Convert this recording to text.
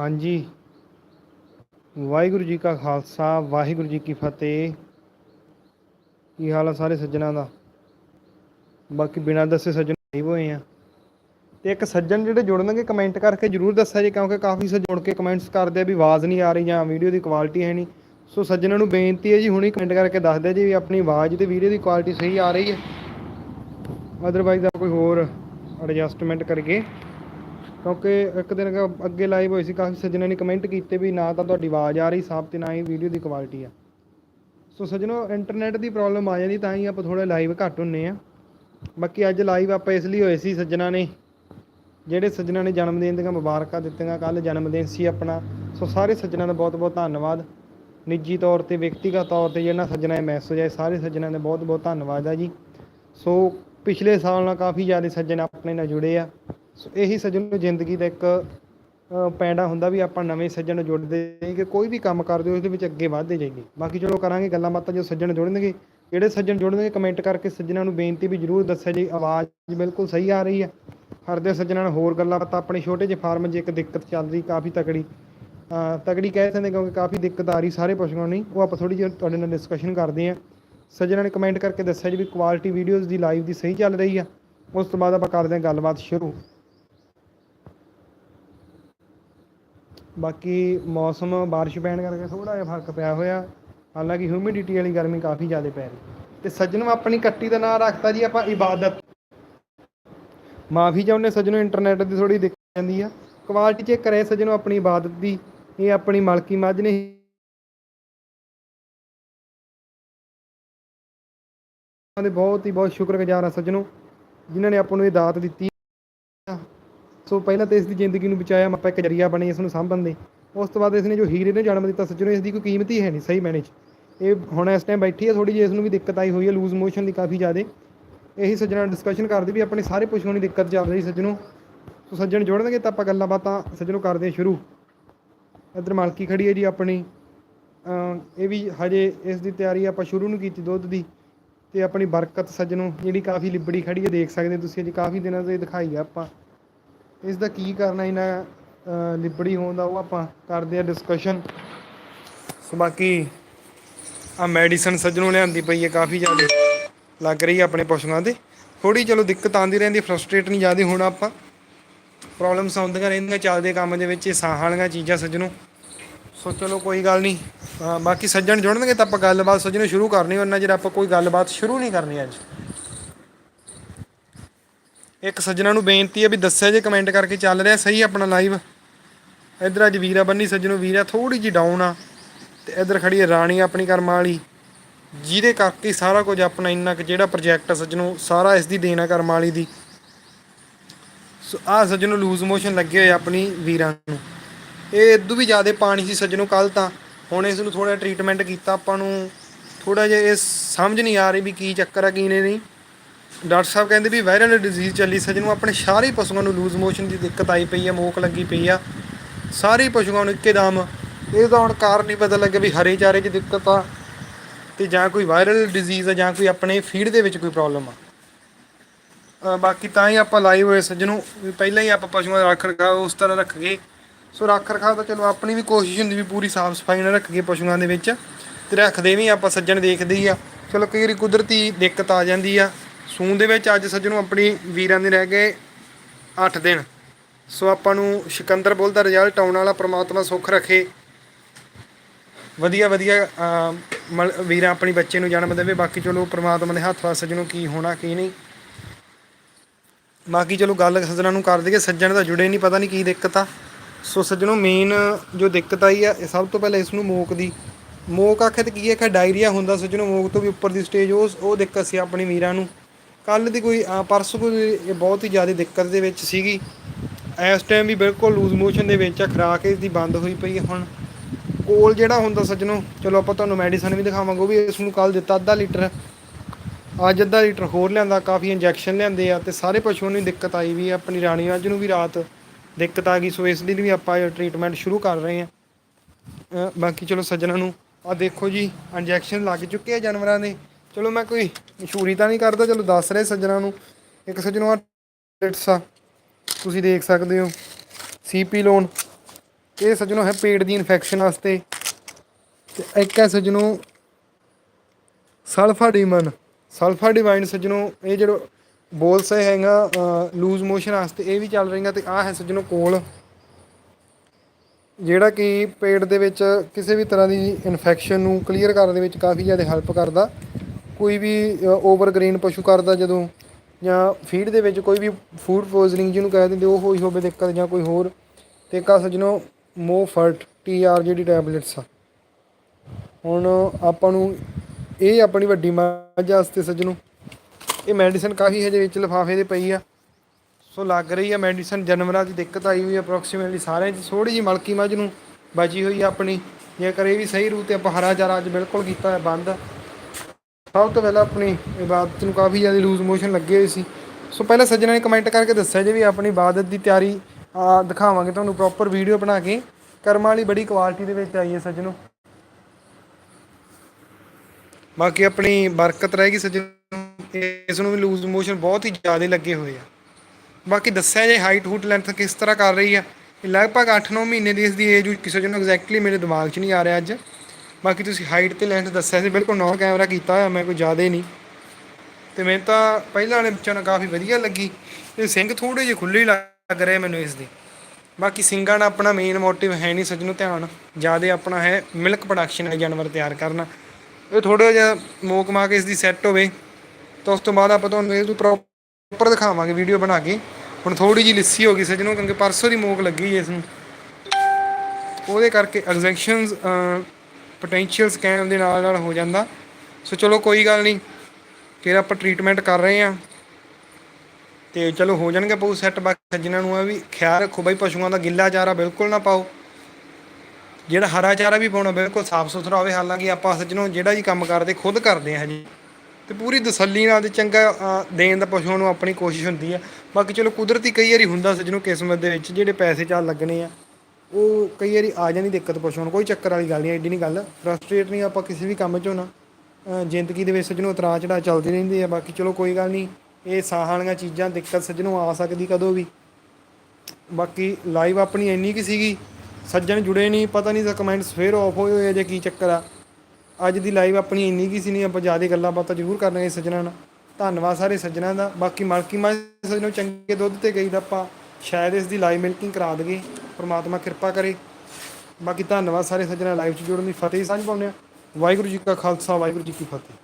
ਹਾਂਜੀ। ਵਾਹਿਗੁਰੂ ਜੀ ਕਾ ਖਾਲਸਾ, ਵਾਹਿਗੁਰੂ ਜੀ ਕੀ ਫਤਿਹ। ਕੀ ਹਾਲ ਆ ਸਾਰੇ ਸੱਜਣਾ ਦਾ? ਬਾਕੀ ਬਿਨਾਂ ਦੱਸੇ ਸੱਜਣ ਲਾਈਵ ਹੋਏ ਆ। ਤੇ ਇੱਕ ਸੱਜਣ ਜਿਹੜੇ ਜੁੜਨਗੇ ਕਮੈਂਟ ਕਰਕੇ ਜਰੂਰ ਦੱਸਿਆ ਜੀ, ਕਿਉਂਕਿ ਕਾਫੀ ਸੱਜਣ ਜੁੜ ਕੇ ਕਮੈਂਟਸ ਕਰਦੇ ਆ ਵੀ ਆਵਾਜ਼ ਨਹੀਂ ਆ ਰਹੀ ਜਾਂ ਵੀਡੀਓ ਦੀ ਕੁਆਲਿਟੀ ਹੈ ਨਹੀਂ। ਸੋ ਸੱਜਣਾਂ ਨੂੰ ਬੇਨਤੀ ਹੈ ਜੀ, ਹੁਣੇ ਕਮੈਂਟ ਕਰਕੇ ਦੱਸ ਦਿਓ ਜੀ ਵੀ ਆਪਣੀ ਆਵਾਜ਼ ਤੇ ਵੀਡੀਓ ਦੀ ਕੁਆਲਿਟੀ ਸਹੀ ਆ ਰਹੀ ਹੈ। ਅਦਰਵਾਈਜ਼ ਆਪਾਂ ਕੋਈ ਹੋਰ ਐਡਜਸਟਮੈਂਟ ਕਰੀਏ। ਕਿਉਂਕਿ ਇੱਕ ਦਿਨ ਕ- ਅੱਗੇ ਲਾਈਵ ਹੋਈ ਸੀ, ਕਾਫੀ ਸੱਜਣਾਂ ਨੇ ਕਮੈਂਟ ਕੀਤੇ ਵੀ ਨਾ ਤਾਂ ਤੁਹਾਡੀ ਆਵਾਜ਼ ਆ ਰਹੀ, ਸਾਫ਼ ਤੇ ਨਾ ਹੀ ਵੀਡੀਓ ਦੀ ਕੁਆਲਿਟੀ ਆ। ਸੋ ਸੱਜਣੋ ਇੰਟਰਨੈਟ ਦੀ ਪ੍ਰੋਬਲਮ ਆ ਜਾਂਦੀ, ਤਾਂ ਹੀ ਆਪਾਂ ਥੋੜਾ ਲਾਈਵ ਘੱਟ ਹੁੰਨੇ ਆ। ਬਾਕੀ ਅੱਜ ਲਾਈਵ ਆਪਾਂ ਇਸ ਲਈ ਹੋਏ ਸੀ ਸੱਜਣਾਂ ਨੇ, ਜਿਹੜੇ ਸੱਜਣਾਂ ਨੇ ਜਨਮ ਦਿਨ ਦੀਆਂ ਮੁਬਾਰਕਾਂ ਦਿੱਤੀਆਂ ਕੱਲ ਜਨਮ ਦਿਨ ਸੀ ਆਪਣਾ। ਸੋ ਸਾਰੇ ਸੱਜਣਾਂ ਦਾ ਬਹੁਤ ਬਹੁਤ ਧੰਨਵਾਦ। ਨਿੱਜੀ ਤੌਰ ਤੇ, ਵਿਅਕਤੀਗਤ ਤੌਰ ਤੇ ਜਿਹਨਾਂ ਸੱਜਣਾਂ ਦੇ ਮੈਸੇਜ ਆਏ, ਸਾਰੇ ਸੱਜਣਾਂ ਦਾ ਬਹੁਤ ਬਹੁਤ ਧੰਨਵਾਦ ਆ ਜੀ। ਸੋ ਪਿਛਲੇ ਸਾਲ ਨਾਲ ਕਾਫੀ ਜ਼ਿਆਦਾ ਸੱਜਣ ਆਪਣੇ ਨਾਲ ਜੁੜੇ ਆ। ਸੋ ਇਹੀ ਸੱਜਣ ਜ਼ਿੰਦਗੀ ਦਾ ਇੱਕ ਪੈਂਡਾ ਹੁੰਦਾ ਵੀ ਆਪਾਂ ਨਵੇਂ ਸੱਜਣ ਜੁੜਦੇ ਜਾਈਏ ਕੋਈ ਵੀ ਕੰਮ ਕਰਦੇ ਹੋ ਉਹਦੇ ਵਿੱਚ ਅੱਗੇ ਵਧਦੇ ਜਾਈਏ। ਬਾਕੀ ਚਲੋ ਕਰਾਂਗੇ ਗੱਲਾਂ ਬਾਤਾਂ ਜੋ ਸੱਜਣ ਜੁੜਨਗੇ। ਜਿਹੜੇ ਸੱਜਣ ਜੁੜਨਗੇ ਕਮੈਂਟ ਕਰਕੇ ਸੱਜਣਾਂ ਨੂੰ ਬੇਨਤੀ ਵੀ ਜਰੂਰ ਦੱਸਿਆ ਜੀ ਆਵਾਜ਼ ਬਿਲਕੁਲ ਸਹੀ ਆ ਰਹੀ ਹੈ। ਹਰਦੇ ਸੱਜਣਾਂ ਨਾਲ ਹੋਰ ਗੱਲਾਂ ਬਾਤਾਂ, ਆਪਣੇ ਛੋਟੇ ਜਿਹੇ ਫਾਰਮ 'ਚ ਇੱਕ ਦਿੱਕਤ ਚੱਲ ਰਹੀ, ਕਾਫੀ ਤਕੜੀ। ਤਕੜੀ ਕਹਿ ਸਕਦੇ ਕਿਉਂਕਿ ਕਾਫੀ ਦਿੱਕਤ ਆ ਰਹੀ ਸਾਰੇ ਪਸ਼ੂਆਂ ਨੂੰ। ਉਹ ਆਪਾਂ ਥੋੜੀ ਜਿਹੀ ਤੁਹਾਡੇ ਨਾਲ ਡਿਸਕਸ਼ਨ ਕਰਦੇ ਹਾਂ। ਸੱਜਣਾਂ ਨੇ ਕਮੈਂਟ ਕਰਕੇ ਦੱਸਿਆ ਜੀ ਵੀ ਕੁਆਲਿਟੀ ਵੀਡੀਓਜ਼ ਦੀ ਲਾਈਵ ਦੀ ਸਹੀ ਚੱਲ ਰਹੀ ਆ। ਉਸ ਤੋਂ ਬਾਅਦ ਆਪਾਂ ਕਰਦੇ ਹਾਂ ਗੱਲਬਾਤ ਸ਼ੁਰੂ। ਬਾਕੀ ਮੌਸਮ, ਬਾਰਿਸ਼ ਪੈਣ ਕਰਕੇ ਥੋੜਾ ਜਿਹਾ ਫ਼ਰਕ ਪਿਆ ਹੋਇਆ। ਹਾਲਾਂਕਿ ਹਿਊਮਿਡਿਟੀ ਵਾਲੀ ਗਰਮੀ ਕਾਫੀ ਜ਼ਿਆਦਾ ਪੈ ਰਹੀ। ਤੇ ਸੱਜਣੋਂ ਆਪਣੀ ਕੱਟੀ ਦਾ ਨਾਮ ਰੱਖਤਾ ਜੀ ਆਪਾਂ, ਇਬਾਦਤ। ਮਾਫੀ ਚਾਹੁੰਦੇ ਸੱਜਣੋਂ ਇੰਟਰਨੈਟ ਦੀ ਥੋੜੀ ਦਿੱਕਤ ਜਾਂਦੀ ਆ। ਕੁਆਲਿਟੀ ਚੈੱਕ ਕਰੇ ਸੱਜਣੋਂ ਆਪਣੀ ਇਬਾਦਤ ਦੀ। ਇਹ ਆਪਣੀ ਮਲਕੀ ਮੱਝ ਨੇ ਦੇ ਬਹੁਤ ਹੀ ਬਹੁਤ ਸ਼ੁਕਰਗੁਜ਼ਾਰ ਆ ਸੱਜਣੋਂ, ਜਿਨ੍ਹਾਂ ਨੇ ਆਪਾਂ ਨੂੰ ਇਹ ਦਾਤ ਦਿੱਤੀ। ਸੋ ਪਹਿਲਾਂ ਤਾਂ ਇਸ ਦੀ ਜ਼ਿੰਦਗੀ ਨੂੰ ਬਚਾਇਆ ਆਪਾਂ ਇੱਕ ਜਰੀਆ ਬਣੇ ਇਸ ਨੂੰ ਸਾਂਭਣ ਦੇ ਉਸ ਤੋਂ ਬਾਅਦ ਇਸ ਨੇ ਜੋ ਹੀਰੇ ਨੇ ਜਨਮ ਦਿੱਤਾ ਸੱਜਣੋਂ ਇਸ ਦੀ ਕੋਈ ਕੀਮਤ ਹੀ ਹੈ ਨਹੀਂ, ਸਹੀ ਮੈਨੇ 'ਚ ਇਹ ਹੁਣ ਇਸ ਟਾਈਮ ਬੈਠੀ ਹੈ ਥੋੜੀ ਜਿਹੀ ਇਸ ਨੂੰ ਵੀ ਦਿੱਕਤ ਆਈ ਹੋਈ ਹੈ ਲੂਜ਼ ਮੋਸ਼ਨ ਦੀ ਕਾਫੀ ਜ਼ਿਆਦਾ। ਇਹੀ ਸੱਜਣਾ ਡਿਸਕਸ਼ਨ ਕਰਦੇ ਵੀ ਆਪਣੇ ਸਾਰੇ ਪਸ਼ੂਆਂ ਦੀ ਦਿੱਕਤ ਚੱਲ ਰਹੀ ਸੱਜਣੋਂ। ਸੋ ਸੱਜਣ ਜੁੜਨਗੇ ਤਾਂ ਆਪਾਂ ਗੱਲਾਂ ਬਾਤਾਂ ਸੱਜਣੋਂ ਕਰਦੇ ਹਾਂ ਸ਼ੁਰੂ। ਇੱਧਰ ਮਾਲਕੀ ਖੜੀ ਹੈ ਜੀ ਆਪਣੀ। ਇਹ ਵੀ ਹਜੇ ਇਸ ਦੀ ਤਿਆਰੀ ਆਪਾਂ ਸ਼ੁਰੂ ਨੂੰ ਕੀਤੀ ਦੁੱਧ ਦੀ। ਤੇ ਆਪਣੀ ਬਰਕਤ ਸੱਜਣੋਂ, ਜਿਹੜੀ ਕਾਫੀ ਲਿਬੜੀ ਖੜੀ ਹੈ, ਦੇਖ ਸਕਦੇ ਤੁਸੀਂ, ਅਜੇ ਕਾਫੀ ਦਿਨਾਂ ਤੋਂ ਇਹ ਦਿਖਾਈ ਆ ਆਪਾਂ। ਇਸ ਦਾ ਕੀ ਕਰਨਾ ਇਹਨਾਂ ਲਿਬੜੀ ਹੋਣ ਦਾ ਉਹ ਆਪਾਂ ਕਰਦੇ ਆ ਡਿਸਕਸ਼ਨ ਸੋ ਬਾਕੀ ਆ ਮੈਡੀਸਨ ਸੱਜਣੋਂ ਲਿਆਂਦੀ ਪਈ ਹੈ ਕਾਫੀ ਜ਼ਿਆਦਾ। ਲੱਗ ਰਹੀ ਹੈ ਆਪਣੇ ਪਸ਼ੂਆਂ ਦੇ ਥੋੜੀ ਚਲੋ ਦਿੱਕਤ ਆਉਂਦੀ ਰਹਿੰਦੀ ਫਰਸਟ੍ਰੇਟ ਨਹੀਂ ਜ਼ਿਆਦਾ ਹੁਣ ਆਪਾਂ। ਪ੍ਰੋਬਲਮਸ ਆਉਂਦੀਆਂ ਰਹਿੰਦੀਆਂ ਚੱਲਦੇ ਕੰਮ ਦੇ ਵਿੱਚ, ਇਹ ਸਾਹ ਵਾਲੀਆਂ ਚੀਜ਼ਾਂ ਸੱਜਣੋਂ ਸੋ ਚਲੋ ਕੋਈ ਗੱਲ ਨਹੀਂ। ਬਾਕੀ ਸੱਜਣ ਜੁੜਨਗੇ ਤਾਂ ਆਪਾਂ ਗੱਲਬਾਤ ਸੱਜਣੋਂ ਸ਼ੁਰੂ ਕਰਨੀ, ਉਹਨਾਂ ਜਿਹੜਾ ਆਪਾਂ ਕੋਈ ਗੱਲਬਾਤ ਸ਼ੁਰੂ ਨਹੀਂ ਕਰਨੀ ਅੱਜ। ਇੱਕ ਸੱਜਣਾ ਨੂੰ ਬੇਨਤੀ ਹੈ ਵੀ ਦੱਸਿਆ ਜੇ ਕਮੈਂਟ ਕਰਕੇ ਚੱਲ ਰਿਹਾ, ਸਹੀ ਆਪਣਾ ਲਾਈਵ ਇਧਰ ਅੱਜ ਵੀਰਾ ਬੰਨੀ, ਸੱਜਣੋਂ ਵੀਰਾ ਥੋੜੀ ਜੀ ਡਾਊਨ ਆ। ਤੇ ਇਧਰ ਖੜੀ ਹੈ ਰਾਣੀ ਆਪਣੀ ਕਰਮਾਂ ਵਾਲੀ। ਜਿਹਦੇ ਕਰਕੇ ਸਾਰਾ ਕੁਝ ਆਪਣਾ ਇੰਨਾ ਕੁ ਜਿਹੜਾ ਪ੍ਰੋਜੈਕਟ ਆ ਸੱਜਣੋਂ ਸਾਰਾ ਇਸ ਦੀ ਦੇਣਾ ਕਰਮਾਂ ਵਾਲੀ ਦੀ। ਸੋ ਆ ਸੱਜਣੋਂ ਲੂਜ਼ ਮੋਸ਼ਨ ਲੱਗੇ ਹੋਏ ਆਪਣੀ ਵੀਰਾਂ ਨੂੰ। ਇਹ ਇਦੋਂ ਵੀ ਜ਼ਿਆਦਾ ਪਾਣੀ ਸੀ ਸੱਜਣੋਂ ਕੱਲ ਤਾਂ। ਹੁਣ ਇਸ ਨੂੰ ਥੋੜਾ ਟ੍ਰੀਟਮੈਂਟ ਕੀਤਾ ਆਪਾਂ ਨੂੰ। ਥੋੜਾ ਜਿਹਾ ਇਹ ਸਮਝ ਨਹੀਂ ਆ ਰਹੀ ਵੀ ਕੀ ਚੱਕਰ ਆ, ਕੀ ਨਹੀਂ। ਡਾਕਟਰ ਸਾਹਿਬ ਕਹਿੰਦੇ ਵੀ ਵਾਇਰਲ ਡਿਜ਼ੀਜ਼ ਚੱਲੀ ਸੱਜਣੋਂ ਆਪਣੇ ਸਾਰੇ ਪਸ਼ੂਆਂ ਨੂੰ ਲੂਜ਼ ਮੋਸ਼ਨ ਦੀ ਦਿੱਕਤ ਆਈ ਪਈ ਆ, ਮੋਕ ਲੱਗੀ ਪਈ ਆ। ਸਾਰੇ ਪਸ਼ੂਆਂ ਨੂੰ ਇੱਕਦਮ ਇਹ ਤਾਂ ਹੁਣ ਕਾਰਨ ਹੀ ਪਤਾ ਲੱਗਿਆ ਵੀ ਹਰੇ ਚਾਰੇ 'ਚ ਦਿੱਕਤ ਆ ਤੇ ਜਾਂ ਕੋਈ ਵਾਇਰਲ ਡਿਜ਼ੀਜ਼ ਆ ਜਾਂ ਕੋਈ ਆਪਣੇ ਫੀਡ ਦੇ ਵਿੱਚ ਕੋਈ ਪ੍ਰੋਬਲਮ ਆ। ਬਾਕੀ ਤਾਂ ਹੀ ਆਪਾਂ ਲਾਈਵ ਹੋਏ ਸੱਜਣੋਂ ਵੀ ਪਹਿਲਾਂ ਹੀ ਆਪਾਂ ਪਸ਼ੂਆਂ ਦਾ ਰੱਖ ਰਖਾਅ ਉਸ ਤਰ੍ਹਾਂ ਰੱਖ ਗਏ ਸੋ ਰੱਖ ਰਖਾਅ ਤਾਂ ਚਲੋ ਆਪਣੀ ਵੀ ਕੋਸ਼ਿਸ਼ ਹੁੰਦੀ ਵੀ ਪੂਰੀ ਸਾਫ਼ ਸਫ਼ਾਈ ਨਾਲ ਰੱਖ ਗਏ ਪਸ਼ੂਆਂ ਦੇ ਵਿੱਚ। ਤੇ ਰੱਖਦੇ ਵੀ ਆਪਾਂ ਸੱਜਣ ਦੇਖਦੇ ਹੀ ਆ। ਚਲੋ ਕਈ ਵਾਰੀ ਕੁਦਰਤੀ ਦਿੱਕਤ ਆ ਜਾਂਦੀ ਆ। ਸੂਨ ਦੇ ਵਿੱਚ ਅੱਜ ਸੱਜਣੋਂ ਆਪਣੀ ਵੀਰਾਂ ਦੇ ਰਹਿ ਗਏ 8 ਦਿਨ। ਸੋ ਆਪਾਂ ਨੂੰ ਸਿਕੰਦਰ ਬੁੱਲ ਦਾ ਰਿਜ਼ਲਟ ਆਉਣ ਵਾਲਾ ਪ੍ਰਮਾਤਮਾ ਸੁੱਖ ਰੱਖੇ। ਵਧੀਆ ਵਧੀਆ ਮਲ- ਵੀਰਾਂ ਆਪਣੀ ਬੱਚੇ ਨੂੰ ਜਨਮ ਦੇਵੇ। ਬਾਕੀ ਚਲੋ ਪ੍ਰਮਾਤਮਾ ਦੇ ਹੱਥ ਵਾਸ ਸੱਜਣੋਂ ਕੀ ਹੋਣਾ, ਕੀ ਨਹੀਂ। ਬਾਕੀ ਚਲੋ ਗੱਲ ਸੱਜਣਾ ਨੂੰ ਕਰ ਦਈਏ। ਸੱਜਣ ਦਾ ਜੁੜੇ ਨਹੀਂ, ਪਤਾ ਨਹੀਂ ਕੀ ਦਿੱਕਤ ਆ। ਸੋ ਸੱਜਣੋਂ ਮੇਨ ਜੋ ਦਿੱਕਤ ਆਈ ਆ, ਇਹ ਸਭ ਤੋਂ ਪਹਿਲਾਂ ਇਸ ਨੂੰ ਮੋਕ ਦੀ। ਮੋਕ ਆਖਿਆ ਤੇ ਕੀ ਹੈ ਕਿ ਡਾਇਰੀਆ ਹੁੰਦਾ ਸੱਜਣੋਂ, ਮੋਕ ਤੋਂ ਵੀ ਉੱਪਰ ਦੀ ਸਟੇਜ ਉਹ ਉਹ ਦਿੱਕਤ ਸੀ ਆਪਣੀ ਵੀਰਾਂ ਨੂੰ। ਕੱਲ ਦੀ ਕੋਈ ਅ, ਪਰਸੋਂ ਕੋਈ ਇਹ ਬਹੁਤ ਹੀ ਜ਼ਿਆਦਾ ਦਿੱਕਤ ਦੇ ਵਿੱਚ ਸੀਗੀ। ਇਸ ਟਾਈਮ ਵੀ ਬਿਲਕੁਲ ਲੂਜ਼ ਮੋਸ਼ਨ ਦੇ ਵਿੱਚ ਆ ਖਰਾਕ ਇਸ ਦੀ ਬੰਦ ਹੋਈ ਪਈ ਹੈ ਹੁਣ। ਕੋਲ ਜਿਹੜਾ ਹੁੰਦਾ ਸੱਜਣੋਂ ਚਲੋ ਆਪਾਂ ਤੁਹਾਨੂੰ ਮੈਡੀਸਨ ਵੀ ਦਿਖਾਵਾਂਗੇ ਉਹ ਵੀ ਇਸ ਨੂੰ ਕੱਲ ਦਿੱਤਾ ਅੱਧਾ ਲੀਟਰ। ਅੱਜ ਅੱਧਾ ਲੀਟਰ ਹੋਰ ਲਿਆਂਦਾ ਕਾਫੀ ਇੰਜੈਕਸ਼ਨ ਲਿਆਂਦੇ ਆ ਤੇ ਸਾਰੇ ਪਸ਼ੂਆਂ ਨੂੰ ਦਿੱਕਤ ਆਈ ਵੀ ਆਪਣੀ ਰਾਣੀ ਅੱਜ ਨੂੰ ਵੀ ਰਾਤ ਦਿੱਕਤ ਆ ਗਈ ਸੋ ਇਸ ਲਈ ਵੀ ਆਪਾਂ ਟ੍ਰੀਟਮੈਂਟ ਸ਼ੁਰੂ ਕਰ ਰਹੇ ਆ। ਬਾਕੀ ਚਲੋ ਸੱਜਣਾਂ ਨੂੰ ਆ ਦੇਖੋ ਜੀ ਇੰਜੈਕਸ਼ਨ ਲੱਗ ਚੁੱਕੇ ਆ ਜਾਨਵਰਾਂ ਦੇ। ਚਲੋ ਮੈਂ ਕੋਈ ਮਸ਼ਹੂਰੀ ਤਾਂ ਨਹੀਂ ਕਰਦਾ, ਚਲੋ ਦੱਸ ਰਹੇ ਸੱਜਣਾ ਨੂੰ। ਇੱਕ ਸੱਜਣੋਂ ਆ ਟਿਟਸ ਆ। ਤੁਸੀਂ ਦੇਖ ਸਕਦੇ ਹੋ। ਸੀਪੀ ਲੋਨ ਇਹ ਸੱਜਣੋ ਹੈ ਪੇਟ ਦੀ ਇਨਫੈਕਸ਼ਨ ਵਾਸਤੇ। ਤੇ ਇੱਕ ਹੈ ਸੱਜਣੋ ਸਲਫਾ ਡਿਮਨ ਸਲਫਾ ਡਿਵਾਈਨ ਸੱਜਣੋ, ਇਹ ਜਿਹੜਾ ਬੋਲਸ ਹੈਗਾ ਲੂਜ਼ ਮੋਸ਼ਨ ਵਾਸਤੇ, ਇਹ ਵੀ ਚੱਲ ਰਹੀਆਂ ਤੇ ਆਹ ਹੈ ਸੱਜਣੋ ਕੋਲ। ਜਿਹੜਾ ਕਿ ਪੇਟ ਦੇ ਵਿੱਚ ਕਿਸੇ ਵੀ ਤਰ੍ਹਾਂ ਦੀ ਇਨਫੈਕਸ਼ਨ ਨੂੰ ਕਲੀਅਰ ਕਰਨ ਦੇ ਵਿੱਚ ਕਾਫੀ ਜ਼ਿਆਦਾ ਹੈਲਪ ਕਰਦਾ। ਕੋਈ ਵੀ ਓਵਰ ਗ੍ਰੇਨ ਪਸ਼ੂ ਕਰਦਾ ਜਦੋਂ ਜਾਂ ਫੀਡ ਦੇ ਵਿੱਚ ਕੋਈ ਵੀ ਫੂਡ ਪੋਇਜ਼ਨਿੰਗ ਜਿਹਨੂੰ ਕਹਿ ਦਿੰਦੇ, ਉਹ ਹੋਈ ਹੋਵੇ ਦਿੱਕਤ ਜਾਂ ਕੋਈ ਹੋਰ, ਤੇ ਕਾ ਸੱਜਣੋ ਮੋਫਰਟ ਟੀ ਆਰ ਜਿਹੜੀ ਟੈਬਲੇਟਸ ਆ। ਹੁਣ ਆਪਾਂ ਨੂੰ ਇਹ ਆਪਣੀ ਵੱਡੀ ਮੱਝ ਵਾਸਤੇ ਸੱਜਣੋ, ਇਹ ਮੈਡੀਸਨ ਕਾਫੀ ਹਜੇ ਵਿੱਚ ਲਿਫਾਫੇ ਦੇ ਪਈ ਆ। ਸੋ ਲੱਗ ਰਹੀ ਆ ਮੈਡੀਸਨ ਜਾਨਵਰਾਂ ਦੀ ਦਿੱਕਤ ਆਈ ਹੋਈ ਆ ਅਪਰੋਕਸੀਮੇਟਲੀ ਸਾਰਿਆਂ 'ਚ ਥੋੜੀ ਜਿਹੀ ਮਲਕੀ ਮੱਝ ਨੂੰ ਬਚੀ ਹੋਈ ਆ ਆਪਣੀ, ਜੇਕਰ ਇਹ ਵੀ ਸਹੀ ਰੂਟ ਤੇ ਆਪਾਂ ਹਰਾ ਚਾਰਾ ਅੱਜ ਬਿਲਕੁਲ ਕੀਤਾ ਹੋਇਆ ਬੰਦ ਸਭ ਤੋਂ ਪਹਿਲਾਂ ਆਪਣੀ ਇਬਾਦਤ ਨੂੰ ਕਾਫੀ ਜ਼ਿਆਦਾ ਲੂਜ਼ ਮੋਸ਼ਨ ਲੱਗੇ ਹੋਏ ਸੀ। ਸੋ ਪਹਿਲਾਂ ਸੱਜਣਾ ਨੇ ਕਮੈਂਟ ਕਰਕੇ ਦੱਸਿਆ ਜੇ ਵੀ ਆਪਣੀ ਇਬਾਦਤ ਦੀ ਤਿਆਰੀ ਆ, ਦਿਖਾਵਾਂਗੇ ਤੁਹਾਨੂੰ ਪ੍ਰੋਪਰ ਵੀਡੀਓ ਬਣਾ ਕੇ। ਕਰਮਾਂ ਵਾਲੀ ਬੜੀ ਕੁਆਲਿਟੀ ਦੇ ਵਿੱਚ ਆਈ ਹੈ ਸੱਜਣੋ। ਬਾਕੀ ਆਪਣੀ ਬਰਕਤ ਰਹੇਗੀ ਸੱਜਣੋ। ਇਸ ਨੂੰ ਵੀ ਲੂਜ਼ ਮੋਸ਼ਨ ਬਹੁਤ ਹੀ ਜ਼ਿਆਦਾ ਲੱਗੇ ਹੋਏ ਆ। ਬਾਕੀ ਦੱਸਿਆ ਜੇ ਹਾਈਟ ਹੂਟ ਲੈਂਥ ਕਿਸ ਤਰ੍ਹਾਂ ਕਰ ਰਹੀ ਆ। ਲਗਭਗ 8-9 ਮਹੀਨੇ ਦੀ ਇਸ ਦੀ ਏਜ ਕਿਸੇ ਨੂੰ ਐਗਜ਼ੈਕਟਲੀ ਮੇਰੇ ਦਿਮਾਗ 'ਚ ਨਹੀਂ ਆ ਰਿਹਾ ਅੱਜ। ਬਾਕੀ ਤੁਸੀਂ ਹਾਈਟ ਤੇ ਲੈਂਥ ਦੱਸਿਆ ਸੀ, ਬਿਲਕੁਲ ਨੌ ਕੈਮਰਾ ਕੀਤਾ ਹੋਇਆ, ਮੈਂ ਕੋਈ ਜ਼ਿਆਦਾ ਨਹੀਂ। ਤੇ ਮੈਨੂੰ ਤਾਂ ਪਹਿਲਾਂ ਵਾਲੇ ਬੱਚਿਆਂ ਨੂੰ ਕਾਫੀ ਵਧੀਆ ਲੱਗੀ। ਤੇ ਸਿੰਘ ਥੋੜੇ ਜਿਹੇ ਖੁੱਲੇ ਹੀ ਲੱਗ ਰਹੇ ਮੈਨੂੰ ਇਸ ਦੀ। ਬਾਕੀ ਸਿੰਘਾਂ ਦਾ ਆਪਣਾ ਮੇਨ ਮੋਟਿਵ ਹੈ ਨਹੀਂ ਸੱਜਣੋ ਧਿਆਨ। ਜ਼ਿਆਦਾ ਆਪਣਾ ਹੈ ਮਿਲਕ ਪ੍ਰੋਡਕਸ਼ਨ ਹੈ ਜਾਨਵਰ ਤਿਆਰ ਕਰਨਾ। ਇਹ ਥੋੜਾ ਜਿਹਾ ਮੋਕ ਮਾ ਕੇ ਇਸ ਦੀ ਸੈੱਟ ਹੋਵੇ। ਤਾਂ ਉਸ ਤੋਂ ਬਾਅਦ ਆਪਾਂ ਤੁਹਾਨੂੰ ਇਹ ਤੋਂ ਪ੍ਰੋਪਰ ਦਿਖਾਵਾਂਗੇ ਵੀਡੀਓ ਬਣਾ ਕੇ। ਹੁਣ ਥੋੜੀ ਜਿਹੀ ਲਿੱਸੀ ਹੋ ਗਈ ਸੱਜਣੋ, ਕਿਉਂਕਿ ਪਰਸੋਂ ਦੀ ਮੋਕ ਲੱਗੀ ਇਸ ਨੂੰ। ਉਹਦੇ ਕਰਕੇ ਐਗਜ਼ੈਕਸ਼ਨਸ ਪੋਟੈਂਸ਼ੀਅਲ ਸਕੈਨ ਦੇ ਨਾਲ ਨਾਲ ਹੋ ਜਾਂਦਾ। ਸੋ ਚਲੋ ਕੋਈ ਗੱਲ ਨਹੀਂ, ਫਿਰ ਆਪਾਂ ਟ੍ਰੀਟਮੈਂਟ ਕਰ ਰਹੇ ਹਾਂ। ਤੇ ਚਲੋ ਹੋ ਜਾਣਗੇ ਪਊ ਸੈੱਟ ਬਾਕੀ ਸੱਜਣਾਂ ਨੂੰ ਆ ਵੀ ਖਿਆਲ ਰੱਖੋ ਬਾਈ, ਪਸ਼ੂਆਂ ਦਾ ਗਿੱਲਾ ਚਾਰਾ ਬਿਲਕੁਲ ਨਾ ਪਾਓ। ਜਿਹੜਾ ਹਰਾ ਚਾਰਾ ਵੀ ਪਾਉਣਾ ਬਿਲਕੁਲ ਸਾਫ਼ ਸੁਥਰਾ ਹੋਵੇ, ਹਾਲਾਂਕਿ ਆਪਾਂ ਸੱਜਣੋ ਜਿਹੜਾ ਜੀ ਕੰਮ ਕਰਦੇ, ਖੁਦ ਕਰਦੇ ਹਾਂ ਜੀ ਤੇ ਪੂਰੀ ਤਸੱਲੀ ਨਾਲ ਤੇ ਚੰਗਾ ਦੇਣ ਦਾ ਪਸ਼ੂਆਂ ਨੂੰ ਆਪਣੀ ਕੋਸ਼ਿਸ਼ ਹੁੰਦੀ ਆ। ਬਾਕੀ ਚਲੋ ਕੁਦਰਤੀ ਕਈ ਵਾਰੀ ਹੁੰਦਾ ਸੱਜਣੋ ਕਿਸਮਤ ਦੇ ਵਿੱਚ, ਜਿਹੜੇ ਪੈਸੇ ਚਾਲ ਲੱਗਣੇ ਆ। ਉਹ ਕਈ ਵਾਰੀ ਆ ਜਾਂਦੀ ਦਿੱਕਤ ਪਸ਼ੂਆਂ ਨੂੰ ਕੋਈ ਚੱਕਰ ਵਾਲੀ ਗੱਲ ਨਹੀਂ, ਐਡੀ ਨਹੀਂ ਗੱਲ। ਫਰਸਟ੍ਰੇਟ ਨਹੀਂ ਆਪਾਂ ਕਿਸੇ ਵੀ ਕੰਮ 'ਚ ਹੋਣਾ। ਜ਼ਿੰਦਗੀ ਦੇ ਵਿੱਚ ਸੱਜਣੋ ਉਤਰਾਅ ਚੜਾ ਚੱਲਦੀ ਰਹਿੰਦੀ ਆ, ਬਾਕੀ ਚਲੋ ਕੋਈ ਗੱਲ ਨਹੀਂ। ਇਹ ਸਾਹ ਵਾਲੀਆਂ ਚੀਜ਼ਾਂ ਦਿੱਕਤ ਸੱਜਣੋ ਆ ਸਕਦੀ ਕਦੋਂ ਵੀ। ਬਾਕੀ ਲਾਈਵ ਆਪਣੀ ਇੰਨੀ ਕੀ ਸੀਗੀ, ਸੱਜਣ ਜੁੜੇ ਨਹੀਂ, ਪਤਾ ਨਹੀਂ ਤਾਂ ਕਮੈਂਟਸ ਫੇਰ ਆਫ ਹੋਏ ਹੋਏ ਜੇ ਕੀ ਚੱਕਰ ਆ। ਅੱਜ ਦੀ ਲਾਈਵ ਆਪਣੀ ਇੰਨੀ ਕੀ ਸੀ ਨਹੀਂ ਆਪਾਂ ਜ਼ਿਆਦਾ ਗੱਲਾਂ ਬਾਤਾਂ ਜ਼ਰੂਰ ਕਰਨਾਂਗੇ ਸੱਜਣਾਂ ਨਾਲ। ਧੰਨਵਾਦ ਸਾਰੇ ਸੱਜਣਾਂ ਦਾ। ਬਾਕੀ ਮਲਕੀ ਮਾਂ ਸੱਜਣੋ ਚੰਗੇ ਦੁੱਧ ਤੇ ਗਈ ਦਾ ਆਪਾਂ, ਸ਼ਾਇਦ ਇਸ ਦੀ ਲਾਈਵ ਮਿਲਕਿੰਗ ਕਰਾ ਦਈਏ। ਪ੍ਰਮਾਤਮਾ ਕਿਰਪਾ ਕਰੇ। ਬਾਕੀ ਧੰਨਵਾਦ ਸਾਰੇ ਸੱਜਣਾਂ ਲਾਈਵ 'ਚ ਜੁੜਨ ਦੀ ਫਤਿਹ ਸਾਂਝ ਪਾਉਂਦੇ ਆ ਵਾਹਿਗੁਰੂ ਜੀ ਕਾ ਖਾਲਸਾ, ਵਾਹਿਗੁਰੂ ਜੀ ਕੀ ਫਤਿਹ।